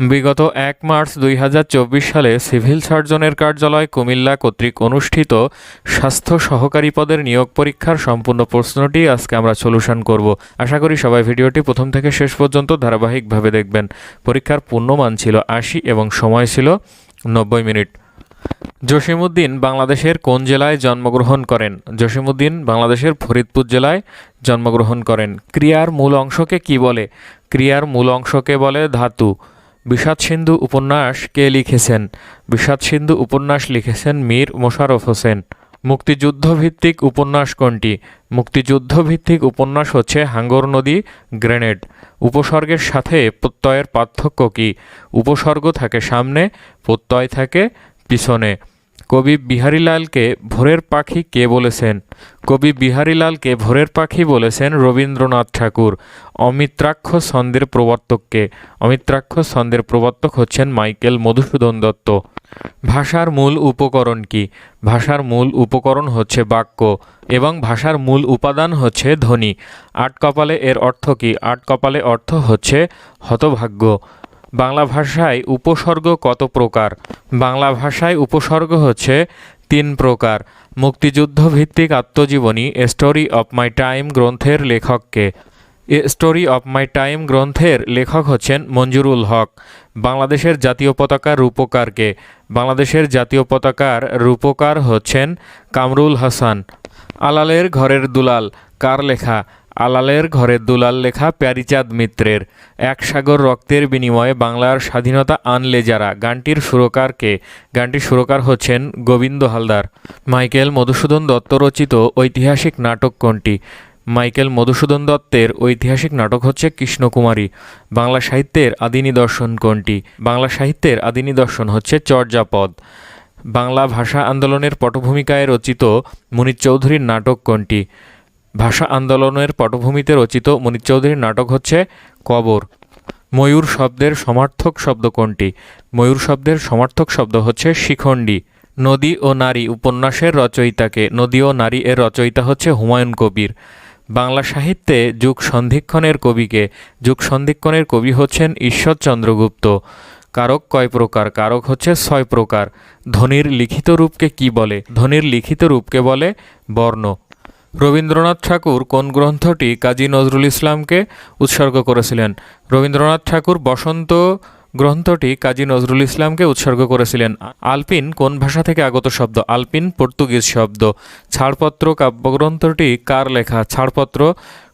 বিগত এক মার্চ দুই হাজার চব্বিশ সালে সিভিল সার্জনের কার্যালয় কুমিল্লা কর্তৃক অনুষ্ঠিত স্বাস্থ্য সহকারী পদের নিয়োগ পরীক্ষার সম্পূর্ণ প্রশ্নটি আজকে আমরা সলিউশন করব। আশা করি সবাই ভিডিওটি প্রথম থেকে শেষ পর্যন্ত ধারাবাহিকভাবে দেখবেন। পরীক্ষার পূর্ণমান ছিল আশি এবং সময় ছিল নব্বই মিনিট। জসিমউদ্দিন বাংলাদেশের কোন জেলায় জন্মগ্রহণ করেন? জসিমউদ্দিন বাংলাদেশের ফরিদপুর জেলায় জন্মগ্রহণ করেন। ক্রিয়ার মূল অংশকে কি বলে? ক্রিয়ার মূল অংশকে বলে ধাতু। বিষাদ সিন্ধু উপন্যাস কে লিখেছেন? বিষাদসিন্ধু উপন্যাস লিখেছেন মীর মোশারফ হোসেন। মুক্তিযুদ্ধভিত্তিক উপন্যাস কোনটি? মুক্তিযুদ্ধ ভিত্তিক উপন্যাস হচ্ছে হাঙ্গর নদী, গ্রেনেড। উপসর্গের সাথে প্রত্যয়ের পার্থক্য কী? উপসর্গ থাকে সামনে, প্রত্যয় থাকে পিছনে। কবি বিহারীলালকে ভোরের পাখি কে বলেছেন? কবি বিহারীলালকে ভোরের পাখি বলেছেন রবীন্দ্রনাথ ঠাকুর। অমিত্রাক্ষ ছন্দের প্রবর্তককে অমিত্রাক্ষ ছন্দের প্রবর্তক হচ্ছেন মাইকেল মধুসূদন দত্ত। ভাষার মূল উপকরণ কি? ভাষার মূল উপকরণ হচ্ছে বাক্য এবং ভাষার মূল উপাদান হচ্ছে ধ্বনি। আট কপালে এর অর্থ কি? আট কপালে অর্থ হচ্ছে হতভাগ্য। বাংলা ভাষায় উপসর্গ কত প্রকার? বাংলা ভাষায় উপসর্গ হচ্ছে তিন প্রকার। মুক্তিযুদ্ধ ভিত্তিক আত্মজীবনী স্টোরি অফ মাই টাইম গ্রন্থের লেখককে। A story of my time গ্রন্থের লেখক হচ্ছেন মঞ্জুরুল হক। বাংলাদেশের জাতীয় পতাকার রূপকারকে। বাংলাদেশের জাতীয় পতাকার রূপকার হচ্ছেন কামরুল হাসান। আলালের ঘরের দুলাল, কার লেখা? আলালের ঘরের দুলাল লেখা প্যারিচাঁদ মিত্রের, এক সাগর রক্তের বিনিময়ে বাংলার স্বাধীনতা আনলে যারা, গানটির সুরকারকে, গানটির সুরকার হচ্ছেন গোবিন্দ হালদার। মাইকেল মধুসূদন দত্ত রচিত ঐতিহাসিক নাটক কোনটি? মাইকেল মধুসূদন দত্তের ঐতিহাসিক নাটক হচ্ছে কৃষ্ণকুমারী। বাংলা সাহিত্যের আদি নিদর্শন কোনটি? বাংলা সাহিত্যের আদি নিদর্শন হচ্ছে চর্যাপদ। বাংলা ভাষা আন্দোলনের পটভূমিকায় রচিত মুনির চৌধুরীর নাটক কোনটি? ভাষা আন্দোলনের পটভূমিতে রচিত মনির চৌধুরীর নাটক হচ্ছে কবর। ময়ূর শব্দের সমার্থক শব্দ কোনটি? ময়ূর শব্দের সমার্থক শব্দ হচ্ছে শিখণ্ডী। নদী ও নারী উপন্যাসের রচয়িতাকে নদী ও নারী এর রচয়িতা হচ্ছে হুমায়ুন কবির। বাংলা সাহিত্যে যুগ সন্ধিক্ষণের কবিকে যুগ সন্ধিক্ষণের কবি হচ্ছেন ঈশ্বরচন্দ্র গুপ্ত কারক কয় প্রকার? কারক হচ্ছে ছয় প্রকার। ধ্বনির লিখিত রূপকে কি বলে? ধ্বনির লিখিত রূপকে বলে বর্ণ। রবীন্দ্রনাথ ঠাকুর কোন গ্রন্থটি কাজী নজরুল ইসলামকে উৎসর্গ করেছিলেন? রবীন্দ্রনাথ ঠাকুর বসন্ত গ্রন্থটি কাজী নজরুল ইসলামকে উৎসর্গ করেছিলেন। আলপিন কোন ভাষা থেকে আগত শব্দ? আলপিন পর্তুগিজ শব্দ। ছাড়পত্র কাব্যগ্রন্থটি কার লেখা? ছাড়পত্র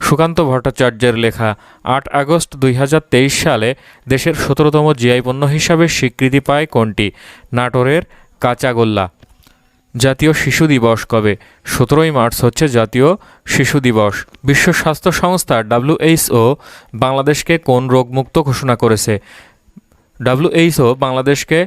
সুকান্ত ভট্টাচার্যের লেখা। আট আগস্ট দুই হাজার তেইশ সালে দেশের সতেরোতম জিআই পণ্য হিসাবে স্বীকৃতি পায় কোনটি? নাটোরের কাঁচাগোল্লা। জাতীয় শিশু দিবস কবে? সতেরোই মার্চ হচ্ছে জাতীয় শিশু দিবস। বিশ্ব স্বাস্থ্য সংস্থা ডাব্লিউএইচও বাংলাদেশকে কোন রোগমুক্ত ঘোষণা করেছে? ডাব্লিউএইচও বাংলাদেশকে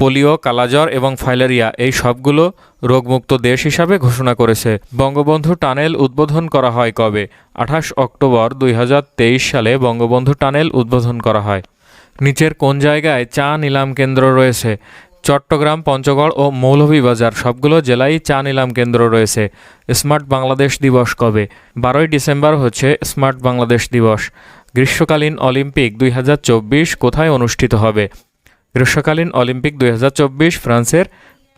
পোলিও, কালাজ্বর এবং ফাইলেরিয়া এই সবগুলো রোগমুক্ত দেশ হিসাবে ঘোষণা করেছে। বঙ্গবন্ধু টানেল উদ্বোধন করা হয় কবে? আঠাশ অক্টোবর দুই হাজার তেইশ সালে বঙ্গবন্ধু টানেল উদ্বোধন করা হয়। নিচের কোন জায়গায় চা নিলাম কেন্দ্র রয়েছে? চট্টগ্রাম, পঞ্চগড় ও মৌলভীবাজার সবগুলো জেলায় চা নিলাম কেন্দ্র রয়েছে। স্মার্ট বাংলাদেশ দিবস কবে? বারোই ডিসেম্বর হচ্ছে স্মার্ট বাংলাদেশ দিবস। গ্রীষ্মকালীন অলিম্পিক দুই হাজার চব্বিশ কোথায় অনুষ্ঠিত হবে? গ্রীষ্মকালীন অলিম্পিক দুই হাজার চব্বিশ ফ্রান্সের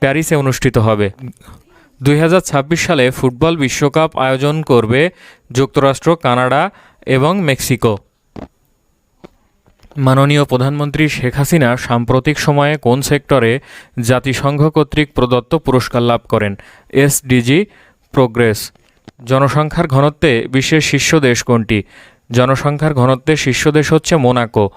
প্যারিসে অনুষ্ঠিত হবে। দুই হাজার ছাব্বিশ সালে ফুটবল বিশ্বকাপ আয়োজন করবে যুক্তরাষ্ট্র, কানাডা এবং মেক্সিকো। মাননীয় প্রধানমন্ত্রী শেখ হাসিনা সাম্প্রতিক সময়ে কোন সেক্টরে জাতিসংঘ কর্তৃক প্রদত্ত পুরস্কার লাভ করেন? SDG, progress. জনসংখ্যার ঘনত্বে বিশ্বের শীর্ষ দেশ কোনটি? জনসংখ্যার ঘনত্বে শীর্ষ দেশ হচ্ছে মোনাকো।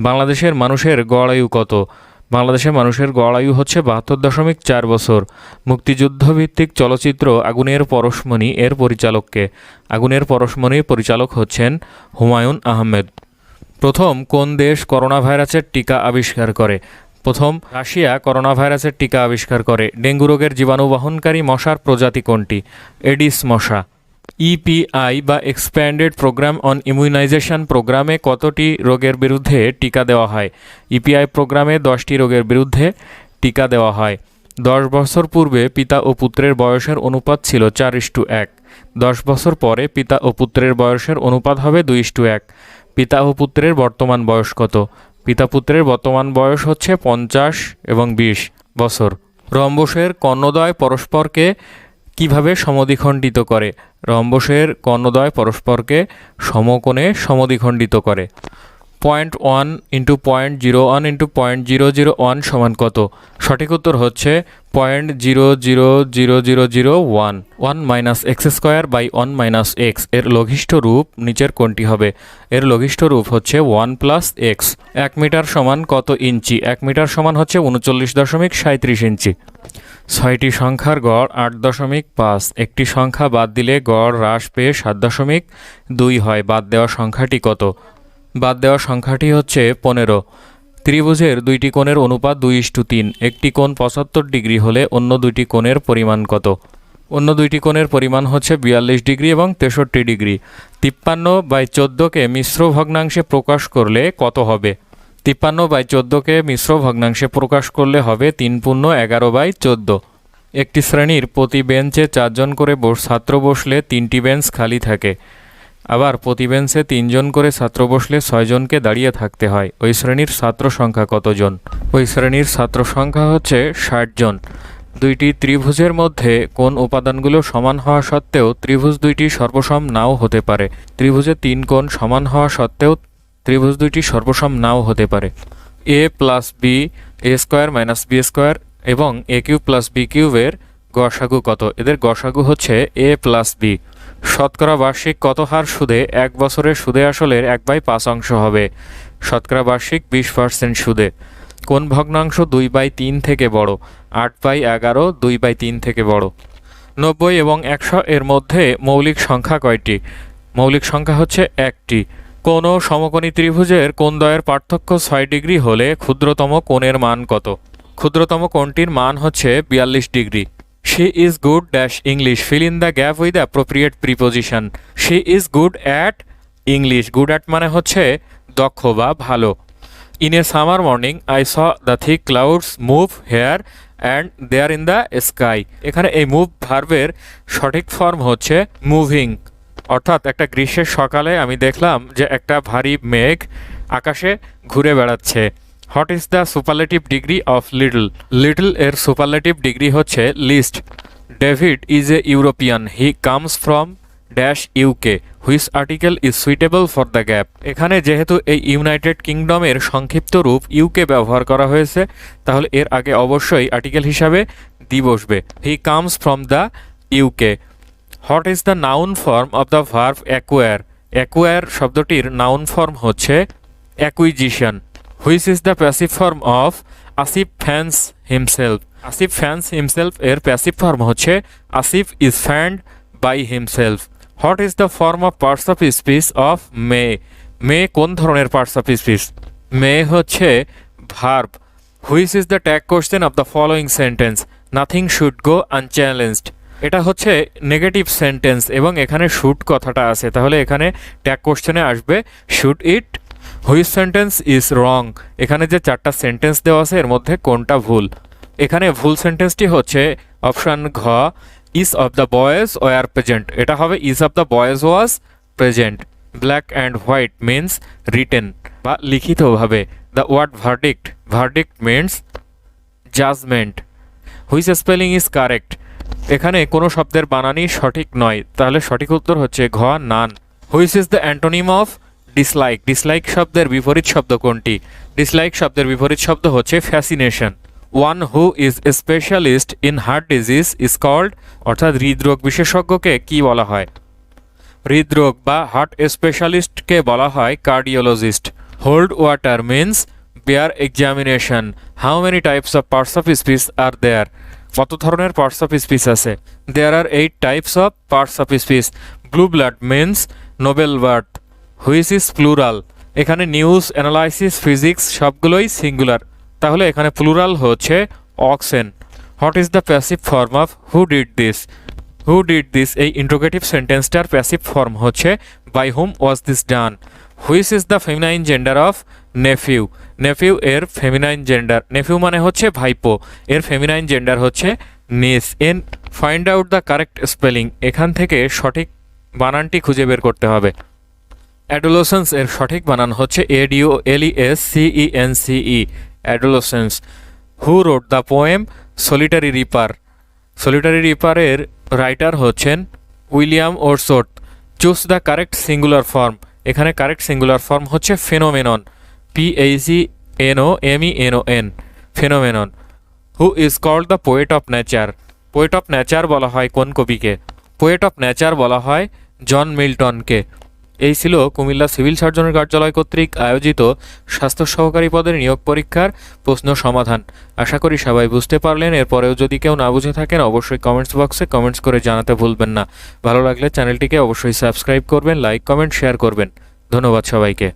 বাংলাদেশের মানুষের গড় আয়ু কত? বাংলাদেশের মানুষের গড় আয়ু হচ্ছে বাহাত্তর দশমিক চার বছর। মুক্তিযুদ্ধভিত্তিক চলচ্চিত্র আগুনের পরশমণি এর পরিচালককে। আগুনের পরশমণি পরিচালক হচ্ছেন হুমায়ুন আহমেদ। প্রথম কোন দেশ করোনা ভাইরাসের টিকা আবিষ্কার করে? প্রথম, রাশিয়া করোনা ভাইরাসের টিকা আবিষ্কার করে। ডেঙ্গু রোগের জীবাণু বহনকারী মশার প্রজাতি কোনটি? এডিস মশা। ইপিআই বা এক্সপ্যান্ডেড প্রোগ্রাম অন ইমিউনাইজেশন প্রোগ্রামে কতটি রোগের বিরুদ্ধে টিকা দেওয়া হয়? ইপিআই প্রোগ্রামে দশটি রোগের বিরুদ্ধে টিকা দেওয়া হয়। দশ বছর পূর্বে পিতা ও পুত্রের বয়সের অনুপাত ছিল চার ইস্টু এক। দশ বছর পরে পিতা ও পুত্রের বয়সের অনুপাত হবে দুই ইস্টু এক। পিতা ও পুত্রের বর্তমান বয়স কত? পিতা পুত্রের বর্তমান বয়স হচ্ছে পঞ্চাশ এবং বিশ বছর। রম্বসের কর্ণদয় পরস্পরকে কীভাবে সমদ্বিখণ্ডিত করে? রম্বসের কর্ণদয় পরস্পরকে সমকোণে সমদ্বিখণ্ডিত করে। Point one into point zero one into point zero zero one সমান কত? সঠিক উত্তর হচ্ছে point zero zero zero zero zero one one minus x square by one minus এক্সের লঘিষ্ঠ রূপ নিচের কোনটি হবে? এর লঘিষ্ঠ রূপ হচ্ছে ওয়ান প্লাস এক্স এক মিটার সমান কত ইঞ্চি? এক মিটার সমান হচ্ছে উনচল্লিশ দশমিক সাঁত্রিশ ইঞ্চি। ছয়টি সংখ্যার গড় আট দশমিক পাঁচ। একটি সংখ্যা বাদ দিলে গড় হ্রাস পেয়ে সাত দশমিক দুই হয়। বাদ দেওয়া সংখ্যাটি কত? বাদ দেওয়া সংখ্যাটি হচ্ছে পনেরো। ত্রিভুজের দুইটি কোণের অনুপাত দুই ইস্টু তিন। একটি কোণ পঁচাত্তর ডিগ্রি হলে অন্য দুইটি কোণের পরিমাণ কত? অন্য দুইটি কোণের পরিমাণ হচ্ছে বিয়াল্লিশ ডিগ্রি এবং তেষট্টি ডিগ্রি। তিপ্পান্ন বাই চোদ্দোকে মিশ্র ভগ্নাংশে প্রকাশ করলে কত হবে? তিপ্পান্ন বাই চোদ্দোকে মিশ্র ভগ্নাংশে প্রকাশ করলে হবে তিন পূর্ণ এগারো বাই চোদ্দ। একটি শ্রেণির প্রতি বেঞ্চে চারজন করে ছাত্র বসলে তিনটি বেঞ্চ খালি থাকে। আবার প্রতি বেঞ্চে তিনজন করে ছাত্র বসলে ছয়জনকে দাঁড়িয়ে থাকতে হয়। ওই শ্রেণির ছাত্র সংখ্যা কতজন? ওই শ্রেণির ছাত্র সংখ্যা হচ্ছে ষাট জন দুইটি ত্রিভুজের মধ্যে কোন উপাদানগুলো সমান হওয়া সত্ত্বেও ত্রিভুজ দুইটি সর্বসম নাও হতে পারে। ত্রিভুজে তিন কোণ সমান হওয়া সত্ত্বেও ত্রিভুজ দুইটি সর্বসম নাও হতে পারে। A plus b, a square minus b square এবং এ কিউব প্লাস বি কিউবের গসাগু কত? এদের গসাগু হচ্ছে এ প্লাস বি। শতকরা বার্ষিক কত হার সুদে এক বছরের সুদে আসলের এক বাই পাঁচ অংশ হবে? শতকরা বার্ষিক বিশ পার্সেন্ট সুদে। কোন ভগ্নাংশ দুই বাই তিন থেকে বড়? আট বাই এগারো, দুই বাই তিন থেকে বড়। নব্বই এবং একশো এর মধ্যে মৌলিক সংখ্যা কয়টি? মৌলিক সংখ্যা হচ্ছে একটি। কোনো সমকোণী ত্রিভুজের কোণ দ্বয়ের পার্থক্য ছয় ডিগ্রি হলে ক্ষুদ্রতম কোণের মান কত? ক্ষুদ্রতম কোণটির মান হচ্ছে বিয়াল্লিশ degree. She is good dash English fill in the gap with appropriate preposition she is good at English good at মানে হচ্ছে দক্ষ বা ভালো। In a summer morning I saw the thick clouds move here and there in the sky এখানে এই move ভার্বের সঠিক form হচ্ছে মুভিং অর্থাৎ একটা গ্রীষ্মের সকালে আমি দেখলাম যে একটা ভারী মেঘ আকাশে ঘুরে বেড়াচ্ছে। What is the superlative degree of little little এর সুপারলেটিভ ডিগ্রি হচ্ছে least David is a European he comes from dash UK which article is suitable for the gap এখানে যেহেতু এই ইউনাইটেড কিংডমের সংক্ষিপ্ত রূপ ইউকে ব্যবহার করা হয়েছে, তাহলে এর আগে অবশ্যই আর্টিকেল হিসাবে দি বসবে। He comes from the UK what is the noun form of the verb acquire acquire শব্দটির নাউন ফর্ম হচ্ছে acquisition which is the passive form of Asif fans himself Asif fans himself এর passive form হচ্ছে Asif is fanned by himself what is the form of parts of speech of may may কোন ধরনের parts of speech may হচ্ছে verb which is the tag question of the following sentence nothing should go unchallenged এটা হচ্ছে negative sentence এবং এখানে shoot কথাটা আছে। তাহলে এখানে ট্যাগ কোশ্চেনে আসবে should it which sentence is wrong? এখানে যে চারটা সেন্টেন্স দেওয়া আছে, এর মধ্যে কোনটা ভুল? এখানে ভুল সেন্টেন্সটি হচ্ছে অপশান ঘ each of the boys were present. এটা হবে each of the boys was present. Black and white means written বা লিখিতভাবে। The word verdict verdict means judgement. Which spelling is correct? এখানে কোনো শব্দের বানানই সঠিক নয়, তাহলে সঠিক উত্তর হচ্ছে ঘ, none. Which is the antonym of dislike dislike শব্দের বিপরীত শব্দ কোনটি? ডিসলাইক শব্দের বিপরীত শব্দ হচ্ছে fascination one who is specialist in heart disease is called অর্থাৎ হৃদরোগ বিশেষজ্ঞকে কি বলা হয়? হৃদরোগ বা হার্ট স্পেশালিস্টকে বলা হয় cardiologist hold water means bear examination how many types of parts of speech are there কত ধরনের পার্টস অফ স্পিচ আছে? There are eight types of parts of speech blue blood means noble birth which is plural? এখানে news, analysis, physics সবগুলোই singular. তাহলে এখানে plural হচ্ছে oxen what is the passive form of who did this? Who did this এই interrogative সেন্টেন্সটার passive form হচ্ছে by whom was this done. Which is the feminine gender of nephew? Nephew এর feminine gender. Nephew মানে হচ্ছে ভাইপো। এর feminine gender হচ্ছে niece. N, find out the correct spelling. এখান থেকে সঠিক বানানটি খুঁজে বের করতে হবে। অ্যাডোলোসেন্স এর সঠিক বানান হচ্ছে ADO LES CE N CE adolescence who wrote the poem Solitary Reaper Solitary রিপারের writer হচ্ছেন William Wordsworth choose the correct singular form এখানে কারেক্ট সিঙ্গুলার ফর্ম হচ্ছে phenomenon PHE NO ME NO N phenomenon who is called the poet of nature poet of nature বলা হয় কোন কবিকে? Poet of nature বলা হয় জন মিল্টনকে। এই ছিল কুমিল্লা সিভিল সার্জনের কার্যালয় কর্তৃক আয়োজিত স্বাস্থ্য সহকারী পদের নিয়োগ পরীক্ষার প্রশ্ন সমাধান। আশা করি সবাই বুঝতে পারলেন, এরপরেও যদি কেউ না বুঝে থাকেন, অবশ্যই কমেন্টস বক্সে কমেন্টস করে জানাতে ভুলবেন না। ভালো লাগলে চ্যানেলটিকে অবশ্যই সাবস্ক্রাইব করবেন লাইক কমেন্ট শেয়ার করবেন। ধন্যবাদ সবাইকে।